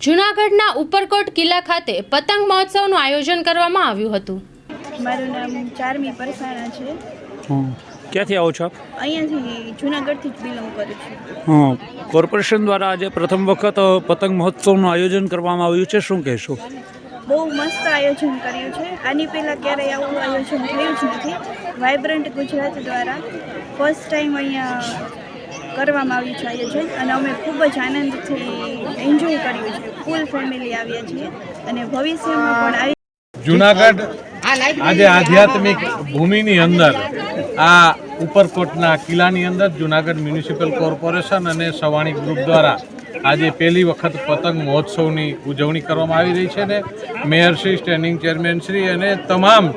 જૂનાગઢના ઉપરકોટ કિલ્લા ખાતે પતંગ મહોત્સવનું આયોજન કરવામાં આવ્યું હતું. મારું નામ ચારમી પરસાણા છે. હં. ક્યાંથી આવો છો આપ? અહીંયાથી જુનાગઢથી જ બિલોંગ કરું છું. હં. કોર્પોરેશન દ્વારા આજે પ્રથમ વખત પતંગ મહોત્સવનું આયોજન કરવામાં આવ્યું છે. શું કહેશો? બહુ મસ્ત આયોજન કર્યું છે. આની પહેલાં ક્યારેય આવું આયોજન થયું જ નથી. વાઇબ્રન્ટ ગુજરાત દ્વારા ફર્સ્ટ ટાઈમ અહીંયા કરવામાં આવ્યું છે આયોજન અને અમે ખૂબ જ આનંદથી એન્જોય કર્યું છે. ફૂલ ફેમિલી આવ્યા છીએ અને ભવિષ્યમાં પણ આવી જુનાગઢ આજે આધ્યાત્મિક ભૂમિની અંદર આ ઉપરકોટના કિલ્લાની અંદર જુનાગઢ મ્યુનિસિપલ કોર્પોરેશન અને સવાણી ગ્રુપ દ્વારા આજે પહેલી વખત પતંગ મહોત્સવની ઉજવણી કરવામાં આવી રહી છે ને મેયરશ્રી સ્ટેન્ડિંગ ચેરમેનશ્રી અને તમામ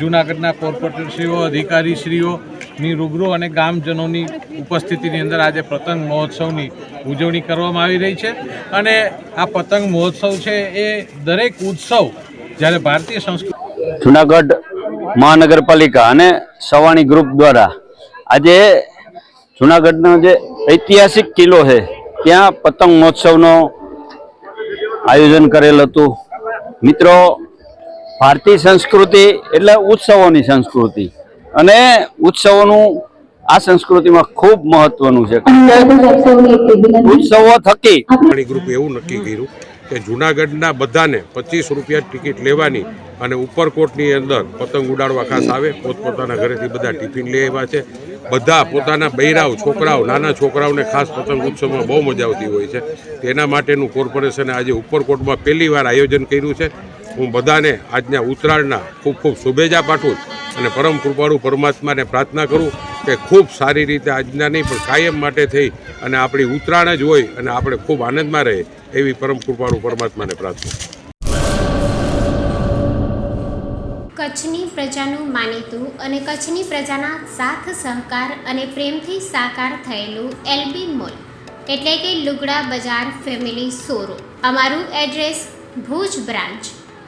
જુનાગઢના કોર્પોરેટરશ્રીઓ અધિકારીશ્રીઓની રૂબરૂ અને ગામજનોની ઉપસ્થિતિની અંદર આજે પતંગ મહોત્સવની ઉજવણી કરવામાં આવી રહી છે. અને આ પતંગ મહોત્સવ છે એ દરેક ઉત્સવ જ્યારે ભારતીય સંસ્કૃતિ જુનાગઢ મહાનગરપાલિકા અને સવાણી ગ્રુપ દ્વારા આજે જુનાગઢનો જે ઐતિહાસિક કિલ્લો છે, ત્યાં પતંગ મહોત્સવનો આયોજન કરેલ હતું. મિત્રો, ભારતીય સંસ્કૃતિ એટલે ઉત્સવોની સંસ્કૃતિ. અને ઉત્સવોનું આ સંસ્કૃતિમાં ખૂબ મહત્વનું છે. ઉત્સવો થકી ગ્રુપ એવું નક્કી કર્યું કે જુનાગઢના બધાને પચીસ રૂપિયા ટિકિટ લેવાની અને ઉપરકોટની અંદર પતંગ ઉડાડવા ખાસ આવે, પોતપોતાના ઘરેથી બધા ટિફિન લઈ આવ્યા છે. બધા પોતાના બૈરાઓ, છોકરાઓ, નાના છોકરાઓને ખાસ પતંગ ઉત્સવમાં બહુ મજા આવતી હોય છે. તેના માટેનું કોર્પોરેશને આજે ઉપરકોટમાં પહેલી વાર આયોજન કર્યું છે. હું બધાને આજના ઉત્તરાયણના ખૂબ ખૂબ શુભેચ્છા પાઠવું અને પરમ કૃપાળુ પરમાત્માને પ્રાર્થના કરું કે ખૂબ સારી રીતે આજના નહીં, પણ કાયમ માટે થઈ અને આપણી ઉત્તરાયણ જ હોય અને આપણે ખૂબ આનંદમાં રહે એવી પરમ કૃપાળુ પરમાત્માને પ્રાર્થના કચ્છની પ્રજાનું માનીતું અને કચ્છની પ્રજાના સાથ, સહકાર અને પ્રેમથી સાકાર થયેલું એલબી મોલ, એટલે કે લુગડા બજાર ફેમિલી શોરૂમ. અમારું address Bhuj branch.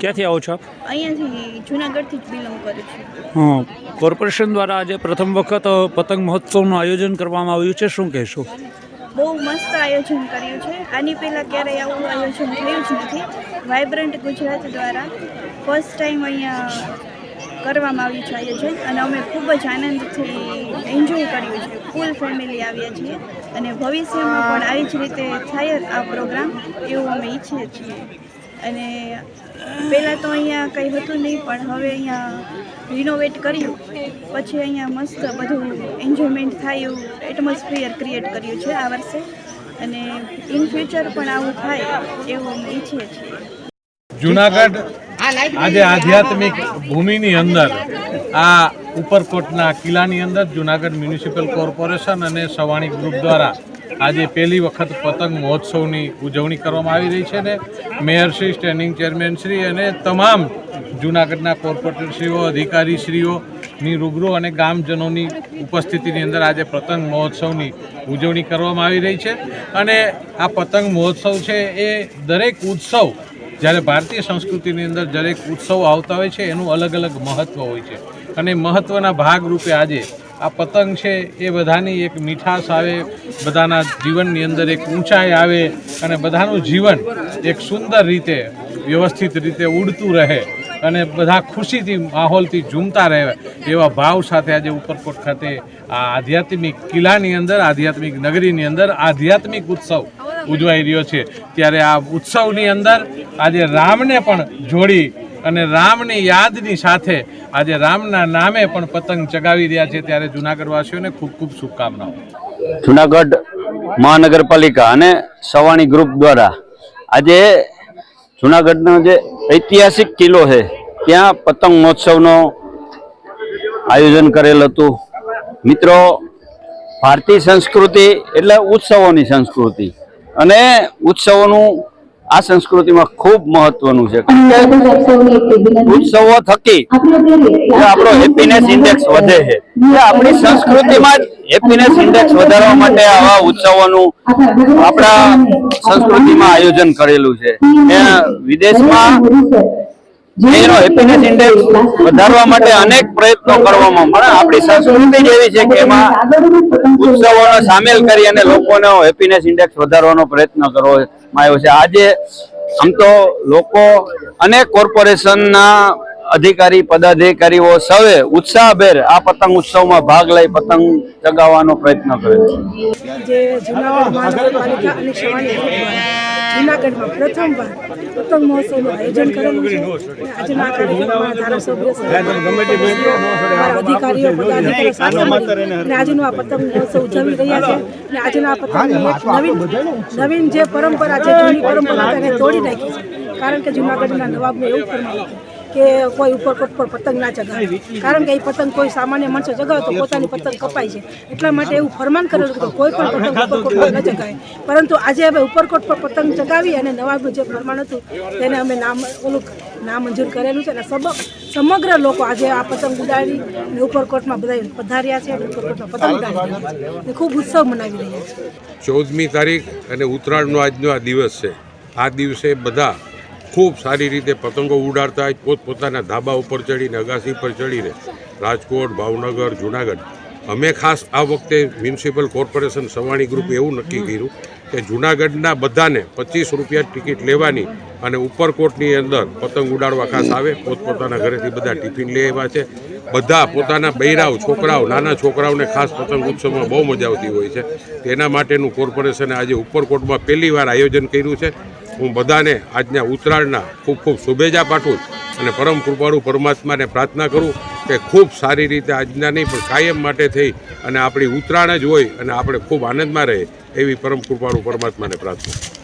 ક્યાંથી આવો છો આપ? અહીંયાથી જુનાગઢથી જ બિલોંગ કરું છું. હં. કોર્પોરેશન દ્વારા આજે પ્રથમ વખત પતંગ મહોત્સવનું આયોજન કરવામાં આવ્યું છે. શું કહેશો? બહુ મસ્ત આયોજન કર્યું છે. આની પહેલાં ક્યારેય આવું આયોજન થયું જ નથી. વાઇબ્રન્ટ ગુજરાત દ્વારા ફર્સ્ટ ટાઈમ અહીંયા કરવામાં આવ્યું છે આયોજન. અને અમે ખૂબ જ આનંદથી એન્જોય કર્યું છે. ફૂલ ફેમિલી આવ્યા છીએ. અને ભવિષ્યમાં પણ આવી જ રીતે થાય આ પ્રોગ્રામ એવું અમે ઈચ્છીએ છીએ. અને પહેલાં તો અહીંયા કંઈ હતું નહીં પણ હવે અહીંયા રિનોવેટ કર્યું. પછી અહીંયા મસ્ત બધું એન્જોયમેન્ટ થાય એવું એટમોસ્ફિયર ક્રિએટ કર્યું છે આ વર્ષે. અને ઇન ફ્યુચર પણ આવું થાય એવું અમે ઈચ્છીએ છીએ જુનાગઢ આજે આધ્યાત્મિક ભૂમિની અંદર આ ઉપરકોટના કિલ્લાની અંદર જુનાગઢ મ્યુનિસિપલ કોર્પોરેશન અને સવાણી ગ્રુપ દ્વારા આજે પહેલી વખત પતંગ મહોત્સવની ઉજવણી કરવામાં આવી રહી છે ને મેયરશ્રી સ્ટેન્ડિંગ ચેરમેનશ્રી અને તમામ જુનાગઢના કોર્પોરેટરશ્રીઓ અધિકારીશ્રીઓની રૂબરૂ અને ગામજનોની ઉપસ્થિતિની અંદર આજે પતંગ મહોત્સવની ઉજવણી કરવામાં આવી રહી છે. અને આ પતંગ મહોત્સવ છે એ દરેક ઉત્સવ, જ્યારે ભારતીય સંસ્કૃતિની અંદર દરેક ઉત્સવ આવતા હોય છે, એનું અલગ અલગ મહત્ત્વ હોય છે. અને મહત્ત્વના ભાગરૂપે આજે આ પતંગ છે, એ બધાની એક મીઠાશ આવે, બધાના જીવનની અંદર એક ઊંચાઈ આવે અને બધાનું જીવન એક સુંદર રીતે, વ્યવસ્થિત રીતે ઉડતું રહે અને બધા ખુશીથી, માહોલથી ઝૂમતા રહે એવા ભાવ સાથે આજે ઉપરકોટ ખાતે આ આધ્યાત્મિક કિલ્લાની અંદર, આધ્યાત્મિક નગરીની અંદર આધ્યાત્મિક ઉત્સવ ઉજવાઈ રહ્યો છે. ત્યારે આ ઉત્સવની અંદર આજે રામને પણ જોડી અને રામની યાદની સાથે આજે રામના નામે પણ પતંગ ચગાવી રહ્યા છે ત્યારે જુનાગઢવાસીઓને ખૂબ ખૂબ શુભકામનાઓ. જુનાગઢ મહાનગરપાલિકા અને સવાણી ગ્રુપ દ્વારા આજે જુનાગઢનો જે ઐતિહાસિક કિલ્લો છે, ત્યાં પતંગ મહોત્સવનો આયોજન કરેલ હતું. મિત્રો, ભારતીય સંસ્કૃતિ એટલે ઉત્સવોની સંસ્કૃતિ અને ઉત્સવોનું આ સંસ્કૃતિમાં ખૂબ મહત્વનું છે. ઉત્સવો થકી આપણો હેપીનેસ ઇન્ડેક્સ વધે છે. આપણી સંસ્કૃતિમાં જ હેપીનેસ ઇન્ડેક્સ વધારવા માટે આવા ઉત્સવોનું આપણા સંસ્કૃતિમાં આયોજન કરેલું છે. વિદેશમાં એનો હેપીનેસ ઇન્ડેક્સ વધારવા માટે અનેક પ્રયત્નો કરવામાં પણ આપણી સંસ્કૃતિ જ એવી છે કે એમાં ઉત્સવોનો સામેલ કરી અને લોકોનો હેપીનેસ ઇન્ડેક્સ વધારવાનો પ્રયત્ન આવ્યો છે. આજે આમ તો લોકો અને કોર્પોરેશનના અધિકારી, પદાધિકારીઓ સૌએ ઉત્સાહભેર આ પતંગ ઉત્સવમાં ભાગ લઈ પતંગ ચગાવવાનો પ્રયત્ન કર્યો. જુનાગઢમાં પ્રથમવાર પતંગ મહોત્સવનું આયોજન કરેલું છે. આજના કાર્યક્રમમાં ધારાસભ્ય અમારા અધિકારીઓ પદાધિકારીઓ સાથે અને આજનો આ પતંગ મહોત્સવ ઉજવી રહ્યા છે. અને આજનો આ પતંગ એક નવીન નવીન જે પરંપરા છે જૂની પરંપરા તેને તોડી નાખી છે. કારણ કે જુનાગઢના નવાબનું એવું ફરમાવ્યું કે કોઈ ઉપરકોટ પર પતંગ ના ચગાવે. કારણ કે એ પતંગ કોઈ સામાન્ય માણસો ચગાવે તો પોતાની પતંગ કપાય છે. એટલા માટે એવું ફરમાન કરેલું કે કોઈ પણ પતંગ ઉપરકોટ પર ન ચગાવે. પરંતુ આજે હવે ઉપરકોટ પર પતંગ ચગાવી અને નવાબનું જે ફરમાન હતું, તેને અમે નામ, ઓલું નામંજૂર કરેલું છે. અને સમગ્ર લોકો આજે આ પતંગ ઉડાડી અને ઉપરકોટમાં બધા પધાર્યા છે અને ઉપરકોટમાં પતંગ રહ્યા અને ખૂબ ઉત્સવ મનાવી રહ્યા છે. ચૌદમી તારીખ અને ઉત્તરાયણનો આજનો આ દિવસ છે. આ દિવસે બધા ખૂબ સારી રીતે પતંગો ઉડાડતા પોતપોતાના ધાબા ઉપર ચડીને, અગાસી પર ચડીને, રાજકોટ, ભાવનગર, જુનાગઢ. અમે ખાસ આ વખતે મ્યુનિસિપલ કોર્પોરેશન સવાણી ગ્રુપ એવું નક્કી કર્યું કે જુનાગઢના બધાને પચીસ રૂપિયા ટિકિટ લેવાની અને ઉપરકોટની અંદર પતંગ ઉડાડવા ખાસ આવે, પોતપોતાના ઘરેથી બધા ટિફિન લઈ આવ્યા છે. બધા પોતાના બૈરાઓ, છોકરાઓ, નાના છોકરાઓને ખાસ પતંગ ઉત્સવમાં બહુ મજા આવતી હોય છે. તેના માટેનું કોર્પોરેશને આજે ઉપરકોટમાં પહેલીવાર આયોજન કર્યું છે. હું બધાને આજના ઉત્તરાયણના ખૂબ ખૂબ શુભેચ્છા પાઠવું અને પરમ કૃપાળુ પરમાત્માને પ્રાર્થના કરું કે ખૂબ સારી રીતે આજના નહીં, પણ કાયમ માટે થઈ અને આપણી ઉત્તરાયણ જ હોય અને આપણે ખૂબ આનંદમાં રહે એવી પરમ કૃપાળુ પરમાત્માને પ્રાર્થના